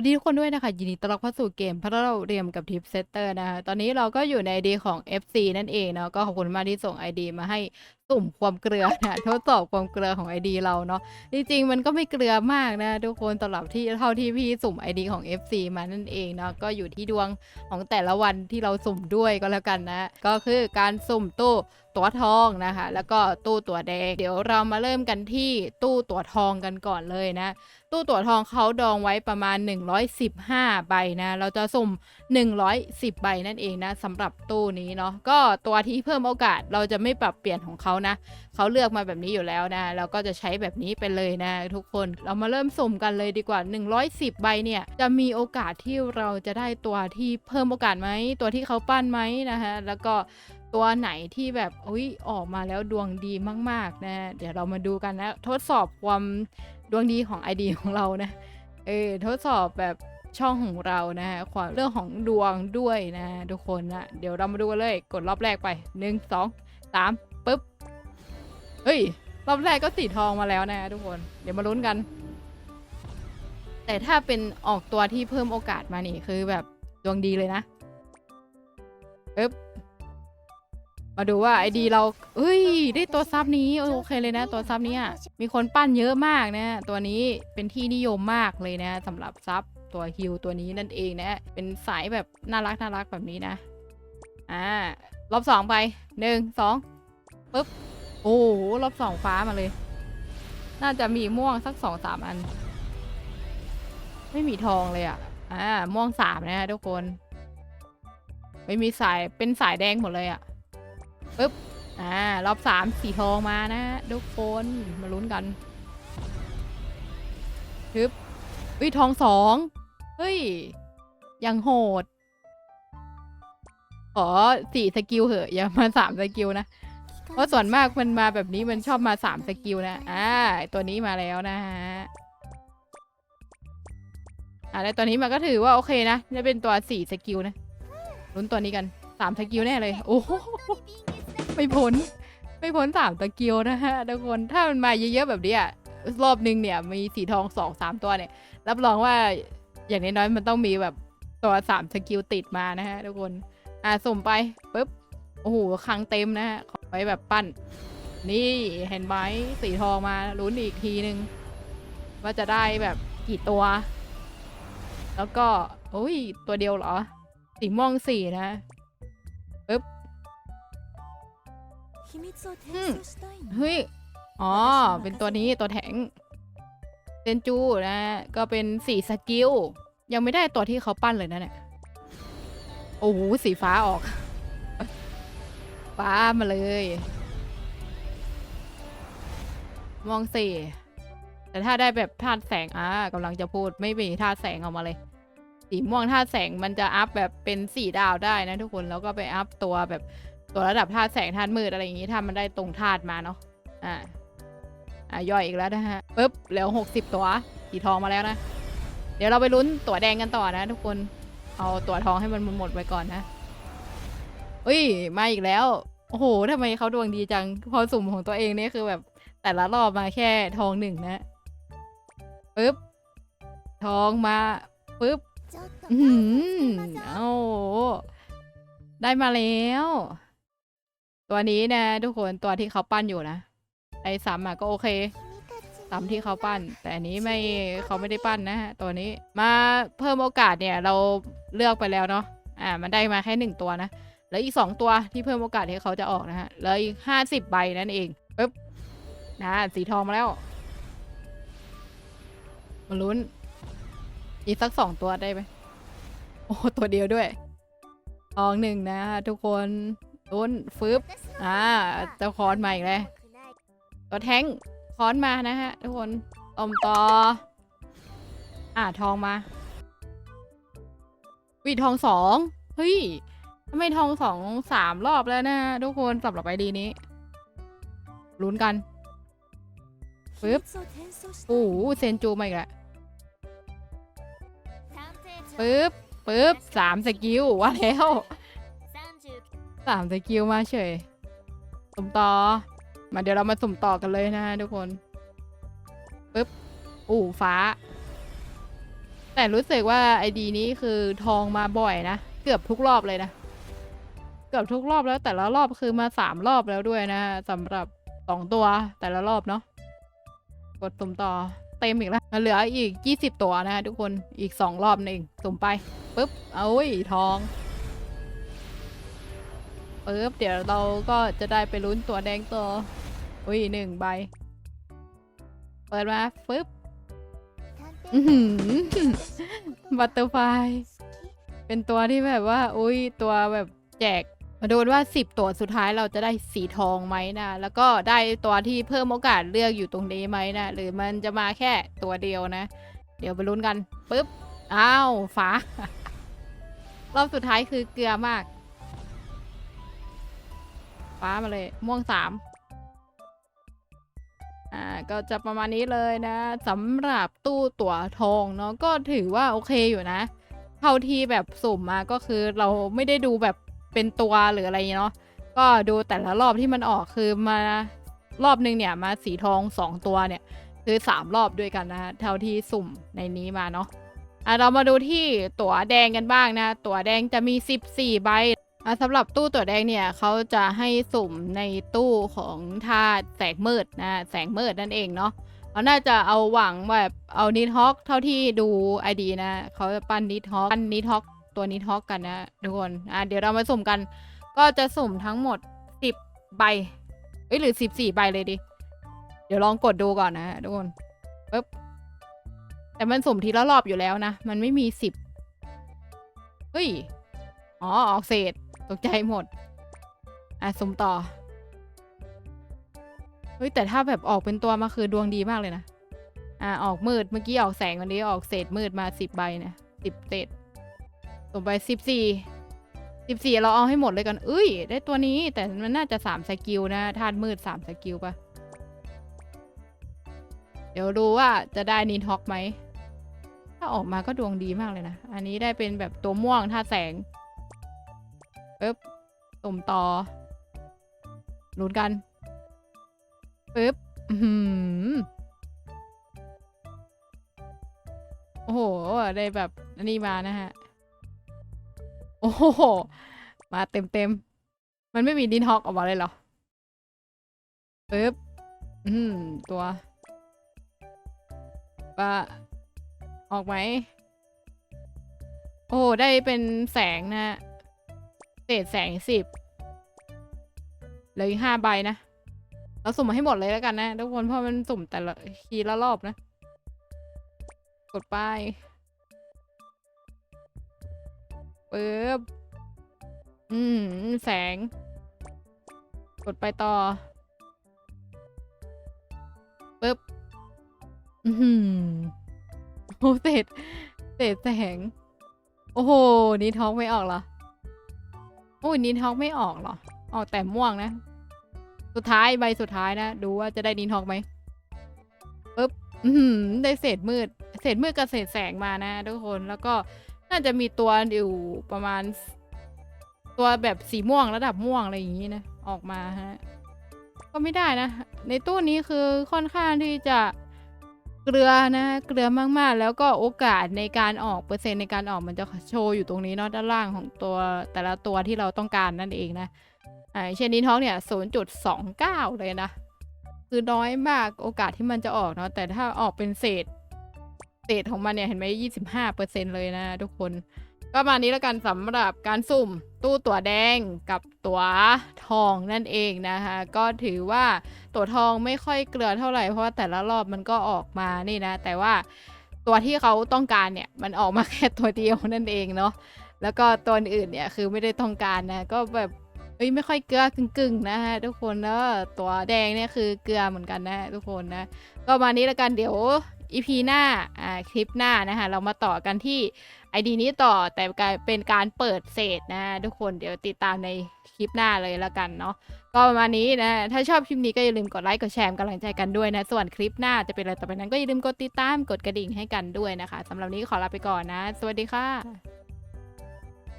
วัสดีทุกคนด้วยนะคะยินดีต้อนรับเข้าสู่เกมพระเราเรียมกับทิปเซตเตอร์นะคะตอนนี้เราก็อยู่ในไอดีของ FC นั่นเองเนาะก็ขอบคุณมากที่ส่ง ID มาให้ สุ่มความเกลือนะทดสอบความเกลือของ ID เราเนาะจริงๆ มันก็ไม่เกลือมากนะ ทุกคนสำหรับที่เท่าที่พี่สุ่ม ID ของ FC มานั่นเองเนาะก็อยู่ที่ดวงของแต่ละวันที่เราสุ่มด้วยก็แล้วกันนะ ก็คือการสุ่มตู้ตัวทองนะคะ แล้วก็ตู้ตัวแดง เดี๋ยวเรามาเริ่มกันที่ตู้ตัวทองกันก่อนเลยนะ ตู้ตัวทองเขาดองไว้ประมาณ 115 ใบนะ เราจะสุ่ม 110 ใบนั่นเองนะสำหรับตู้นี้เนาะก็ตัวที่เพิ่มโอกาสเราจะไม่ปรับเปลี่ยนของเขานะเขาเลือกมาแบบนี้อยู่แล้วนะเราก็จะใช้แบบนี้ไปเลยนะ ทุกคนเรามาเริ่มสุ่มกันเลยดีกว่า 110 ใบเนี่ยจะมีโอกาสที่เราจะได้ตัวที่เพิ่มโอกาสไหมตัวที่เขาปั้นไหมนะฮะแล้วก็ตัวไหนที่แบบอุ้ยออกมาแล้วดวงดีมากๆนะ เดี๋ยวเรามาดูกันนะ ทดสอบความดวงดีของไอดีของเรานะเออทดสอบแบบช่องของเรานะฮะความเรื่องของดวงด้วยนะ ทุกคนนะเดี๋ยวเรามาดูกันเลย กดรอบแรกไป 1 2 3 เฮ้ย รอบแรกก็สีทองมาแล้วนะทุกคน เดี๋ยวมาลุ้นกัน แต่ถ้าเป็นออกตัวที่เพิ่มโอกาสมานี่คือแบบดวงดีเลยนะเอ๊บมาดูว่าไอดีเราเฮ้ย ได้ตัวซับนี้ โอเคเลยนะ ตัวซับนี้มีคนปั้นเยอะมากนะ ตัวนี้เป็นที่นิยมมากเลยนะสำหรับซับตัวฮิวตัวนี้นั่นเองนะ เป็นสายแบบน่ารักน่ารักแบบนี้นะ อ่ารอบสองไปหนึ่งสองปุ๊บ โอ้โหรอบสองฟ้ามาเลย น่าจะมีม่วงสักสองสามอัน ไม่มีทองเลยอะ อ่า ม่วงสามนะทุกคน ไม่มีสาย เป็นสายแดงหมดเลยอะปึ๊บ อ่า รอบสามสีทองมานะทุกคน มาลุ้นกันฮึบวิทองสอง เฮ้ย ยังโหด ขอสี่สกิลเหอะ อย่ามาสามสกิลนะ เพราะส่วนมากมันมาแบบนี้มันชอบมาสามสกิลนะอ่าตัวนี้มาแล้วนะฮะอ่าแล้วตัวนี้มันก็ถือว่าโอเคนะจะเป็นตัวสี่สกิลนะลุ้นตัวนี้กันสามสกิลแน่เลย โอ้โหไม่พ้นไม่พ้นสามสกิลนะฮะทุกคนถ้ามันมาเยอะๆแบบนี้อะรอบนึงเนี่ย มีสีทองสองสามตัวเนี่ย รับรองว่าอย่างน้อยๆมันต้องมีแบบตัวสามสกิลติดมานะฮะทุกคน อ่าสุ่มไปปุ๊บโอ้โหคลังเต็มนะฮะ ไว้แบบปั้น นี่เห็นไหมสีทองมาลุ้นอีกทีนึง ว่าจะได้แบบกี่ตัว แล้วก็โอ้ยตัวเดียวเหรอ สีม่วงสี่นะปึ๊บเฮ้ยอ๋อ เป็นตัวนี้ตัวแทงเซนจูนะ ก็เป็นสีสกิล ยังไม่ได้ตัวที่เขาปั้นเลยนะเนี่ย โอ้โห สีฟ้าออก้ามาเลย มองสี่แต่ถ้าได้แบบธาตุแสงอะกำลังจะพูดไม่มีธาตุแสงออกมาเลย สีม่วงธาตุแสงมันจะอัพแบบเป็นสี่ดาวได้นะทุกคนแล้วก็ไปอัพตัวแบบตัวระดับธาตุแสงธาตุมืดอะไรอย่างงี้ถ้ามันได้ตรงธาตุมาเนาะอ่าอ่าย่อยอีกแล้วนะฮะปุ๊บเหลือหกสิบตัวสีทองมาแล้วนะ เดี๋ยวเราไปลุ้นตัวแดงกันต่อนะทุกคนเอาตัวทองให้มันหมดไปก่อนนะเฮ้ยมาอีกแล้ว โอ้โหทำไมเขาดวงดีจัง พอสุ่มของตัวเองเนี่ยคือแบบ แต่ละรอบมาแค่ทองหนึ่งนะปึ๊บ ทองมาปึ๊บอือหือโอ้โหได้มาแล้ว ตัวนี้นะ ทุกคนตัวที่เขาปั้นอยู่นะไอ้ซ้ำอะก็โอเคซ้ำที่เขาปั้น แต่อันนี้ไม่เขาไม่ได้ปั้นนะฮะตัวนี้มาเพิ่มโอกาสเนี่ย เราเลือกไปแล้วเนาะอ่า มันได้มาแค่หนึ่งตัวนะ แล้วอีกสองตัวที่เพิ่มโอกาสที่เขาจะออกนะฮะแล้วอีกห้าสิบใบนั่นเองปึ๊บนะสีทองมาแล้วมาลุ้น อีกสักสองตัวได้ไหมโอ้ตัวเดียวด้วยทองหนึ่งนะ ทุกคนลุ้นฟึบอ่าจ้าคอนมาอีกแล้วตัวแท้งค้อนมานะฮะ ทุกคนอมต่ออ่าทองมาวีทองสองเฮ้ย ไม่ทองสองสามรอบแล้วนะทุกคนสำหรับไอดีนี้ลุ้นกันปึ๊บโอ้โหเซนจูมาอีกแล้วปึ๊บปึ๊บสามสกิลว่าแล้วสามสกิลมาเฉยสมต่อ มาเดี๋ยวเรามาสุ่มต่อกันเลยนะทุกคนปึ๊บอู้ฟ้า แต่รู้สึกว่าไอดีนี้คือทองมาบ่อยนะ เกือบทุกรอบเลยนะ เกือบทุกรอบแล้วแต่ละรอบคือมาสามรอบแล้วด้วยนะสำหรับสองตัวแต่ละรอบเนาะกดสุ่มต่อเต็มอีกแล้วเหลืออีกยี่สิบตัวนะทุกคนอีกสองรอบหนึ่งสุ่มไปปุ๊บเอาอุ้ยทองปุ๊บเดี๋ยวเราก็จะได้ไปลุ้นตัวแดงตัวอุ้ยหนึ่งใบ เปิดมาปุ๊บบัตเตอร์ไฟเป็นตัวที่แบบว่า อุ้ยตัวแบบแจก มาดูว่า 10 ตัวสุดท้ายเราจะได้สีทองไหมนะ แล้วก็ได้ตัวที่เพิ่มโอกาสเลือกอยู่ตรงนี้ไหมนะ หรือมันจะมาแค่ตัวเดียวนะ เดี๋ยวไปลุ้นกันปุ๊บ อ้าวฟ้ารอบสุดท้ายคือเกลือมาก ฟ้ามาเลย ม่วงสามอ่าก็จะประมาณนี้เลยนะสำหรับตู้ตั๋วทองเนาะก็ถือว่าโอเคอยู่นะ เท่าที่แบบสุ่มมาก็คือเราไม่ได้ดูแบบ เป็นตัวหรืออะไรเนาะก็ดูแต่ละรอบที่มันออกคือมารอบนึงเนี่ยมาสีทองสองตัวเนี่ยคือสามรอบด้วยกันนะฮะเท่าที่สุ่มในนี้มาเนาะอะเรามาดูที่ตั๋วแดงกันบ้างนะ ตั๋วแดงจะมี 14 ใบอะสำหรับตู้ตั๋วแดงเนี่ยเขาจะให้สุ่มในตู้ของธาตุแสงมืดนะแสงมืดนั่นเองเนาะเขาน่าจะเอาหวังแบบเอานิทฮอกเท่าที่ดูไอดีนะเขาจะปั้นนิทฮอกปั้นนิทฮอก ตัวนิทฮอกกันนะทุกคนอะเดี๋ยวเรามาสุ่มกัน ก็จะสุ่มทั้งหมด10ใบเอ้ยหรือ14ใบเลยดิ เดี๋ยวลองกดดูก่อนนะทุกคนปึ๊บแต่มันสุ่มทีละรอบอยู่แล้วนะ มันไม่มี10เฮ้ย อ๋อ ออกเศษ ตกใจหมด อะ สุ่มต่อ เฮ้ย แต่ถ้าแบบออกเป็นตัวมาคือดวงดีมากเลยนะ อะ ออกมืด เมื่อกี้ออกแสงวันนี้ออกเศษมืดมาสิบใบนะสิบเศษ สุ่มไปสิบสี่สิบสี่เราเอาให้หมดเลยกันเอ้ย ได้ตัวนี้แต่มันน่าจะสามสกิลนะธาตุมืดสามสกิลปะเดี๋ยวดูว่าจะได้นินท็อกไหม ถ้าออกมาก็ดวงดีมากเลยนะ อันนี้ได้เป็นแบบตัวม่วงธาแสงปึ๊บตุ่มต่อลุ้นกันปึ๊บอื้อหือโอ้โห ได้แบบอันนี้มานะฮะ โอ้โห มาเต็มเต็ม มันไม่มีดินฮอกออกมาเลยเหรอปึ๊บ อืม ตัวปะออกไหม โอ้ ได้เป็นแสงนะเศษแสงสิบเหลืออีกห้าใบนะ เราสุ่มมาให้หมดเลยแล้วกันนะทุกคนเพราะมันสุ่มแต่ละทีละรอบนะ กดไป ปึ๊บ อืม แสง กดไปต่อ ปึ๊บ อือหือโอ้เศษเศษแสง โอ้โห นี่ท้องไม่ออกเหรอ โอ้ยนินทอกไม่ออกเหรอ ออกแต่ม่วงนะ สุดท้ายใบสุดท้ายนะ ดูว่าจะได้นินทอกไหมปึ๊บ อือหือได้เศษมืด เศษมืดกับเศษแสงมานะทุกคน แล้วก็ น่าจะมีตัวอยู่ประมาณ ตัวแบบสีม่วงระดับม่วงอะไรอย่างนี้นะ ออกมาฮะ ก็ไม่ได้นะ ในตู้นี้คือค่อนข้างที่จะเกลือนะ เกลือมากๆ แล้วก็โอกาสในการออกเปอร์เซ็นต์ในการออกมันจะโชว์อยู่ตรงนี้เนาะด้านล่างของตัวแต่ละตัวที่เราต้องการนั่นเองนะอ่าเช่นนี้ท้องเนี่ย 0.29 เลยนะ คือน้อยมากโอกาสที่มันจะออกเนาะแต่ถ้าออกเป็นเศษ เศษของมันเนี่ยเห็นไหม25%เปอร์เซ็นเลยนะทุกคน ก็มานี้แล้วกันสำหรับการสุ่มตู้ตั๋วแดงกับตั๋วทองนั่นเองนะคะ ก็ถือว่าตั๋วทองไม่ค่อยเกลือเท่าไหร่เพราะว่าแต่ละรอบมันก็ออกมานี่นะ แต่ว่าตัวที่เขาต้องการเนี่ยมันออกมาแค่ตัวเดียวนั่นเองเนาะแล้วก็ตัวอื่นเนี่ยคือไม่ได้ต้องการนะก็แบบเอ้ยไม่ค่อยเกลือกึ่งๆนะฮะทุกคนแล้วตัวแดงเนี่ยคือเกลือเหมือนกันนะทุกคนนะ ก็มานี้แล้วกันเดี๋ยว อีพีหน้าอ่าคลิปหน้านะคะ เรามาต่อกันที่ไอดีนี้ต่อแต่กายเป็นการเปิดเศษนะทุกคนเดี๋ยวติดตามในคลิปหน้าเลยแล้วกันเนาะก็ประมาณนี้นะ ถ้าชอบคลิปนี้ก็อย่าลืมกดไลค์กดแชร์กำลังใจกันด้วยนะ ส่วนคลิปหน้าจะเป็นอะไรต่อไปนั้นก็อย่าลืมกดติดตามกดกระดิ่งให้กันด้วยนะคะสำหรับนี้ขอลาไปก่อนนะ สวัสดีค่ะ